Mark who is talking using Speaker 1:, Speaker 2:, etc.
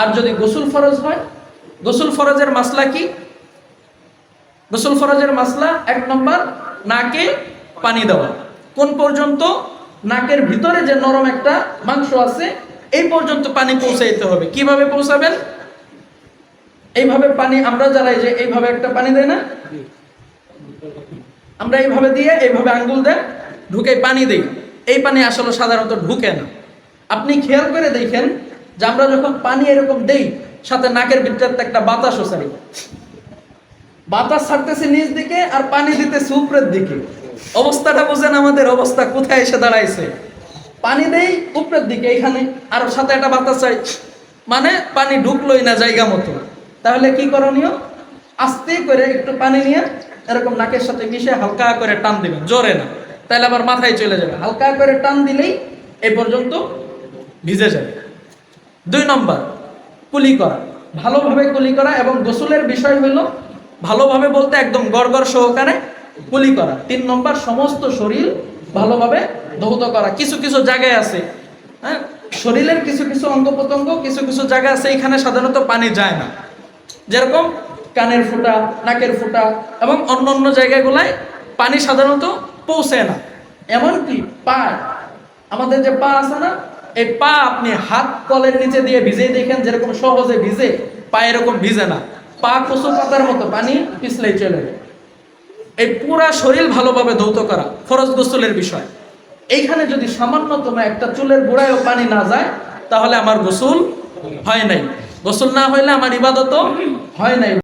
Speaker 1: আর যদি গোসল ফরজ হয়, গোসল ফরজের মাসলা কি? গোসল ফরজের মাসলা এক নম্বর, নাকে পানি দেওয়া। কোন পর্যন্ত? নাকের ভিতরে যে নরম একটা মাংস আছে, এই পর্যন্ত পানি পৌঁছাইতে হবে। কীভাবে পৌঁছাবেন? এইভাবে পানি আমরা যারা যে এইভাবে একটা পানি দেয় না? আমরা এইভাবে দিয়ে এইভাবে আঙ্গুল দেন, ঢুকে পানি দেই। এই পানি আসলে সাধারণত ঢুকে না। আপনি খেয়াল করে দেখেন যে আমরা যখন পানি এরকম দেই, সাথে নাকের ভিতরে একটা বাতাসও সারি বাতাস ছাড়তেছে নিচ দিকে আর পানি দিতেছে উপরের দিকে। অবস্থাটা বুঝেন আমাদের অবস্থা, কোথায় এসে দাঁড়াইছে? পানি দেই উপরের দিকে এখানে আর সাথে একটা বাতাস চাই। মানে পানি ঢুকলোই না জায়গা মতো। তাহলে কি করণীয়? আস্তে করে একটু পানি নিয়ে এরকম নাকের সাথে মিশে হালকা করে টান দিবেন, জোরে না। তাহলে আবার মাথায় চলে যাবে। হালকা করে টান দিলেই এ পর্যন্ত ভিজে যাবে। দুই নম্বর, কুলি করা। ভালোভাবে কুলি করা এবং গোসলের বিষয় হলো ভালোভাবে বলতে একদম গড়গড় সহকারে কুলি করা। তিন নম্বর, সমস্ত শরীর ভালোভাবে ধৌত করা। কিছু কিছু জায়গায় আছে হ্যাঁ? শরীরের কিছু কিছু অঙ্গ প্রত্যঙ্গ কিছু কিছু জায়গা আছে, এখানে সাধারণত পানি যায় না। যেরকম কানের ফুটা, নাকের ফুটা এবং অন্য অন্য জায়গাগুলায় পানি সাধারণত পৌঁছে না। এমনকি পা, আমাদের যে পা আছে না এই পা আপনি হাত কলের নিচে দিয়ে ভিজেই দেখেন, যেরকম সহজে ভিজে, পা এরকম ভিজে না। পা কচু পাতার মতো পানি পিছলেই চলে যায়। এই পুরা শরীর ভালোভাবে ধৌত করা ফরজ গোসলের বিষয়। এইখানে যদি সামান্যতম একটা চুলের গোড়ায়ও পানি না যায়, তাহলে আমার গোসল হয় নাই। গোসল না হইলে আমার ইবাদত হয় নাই।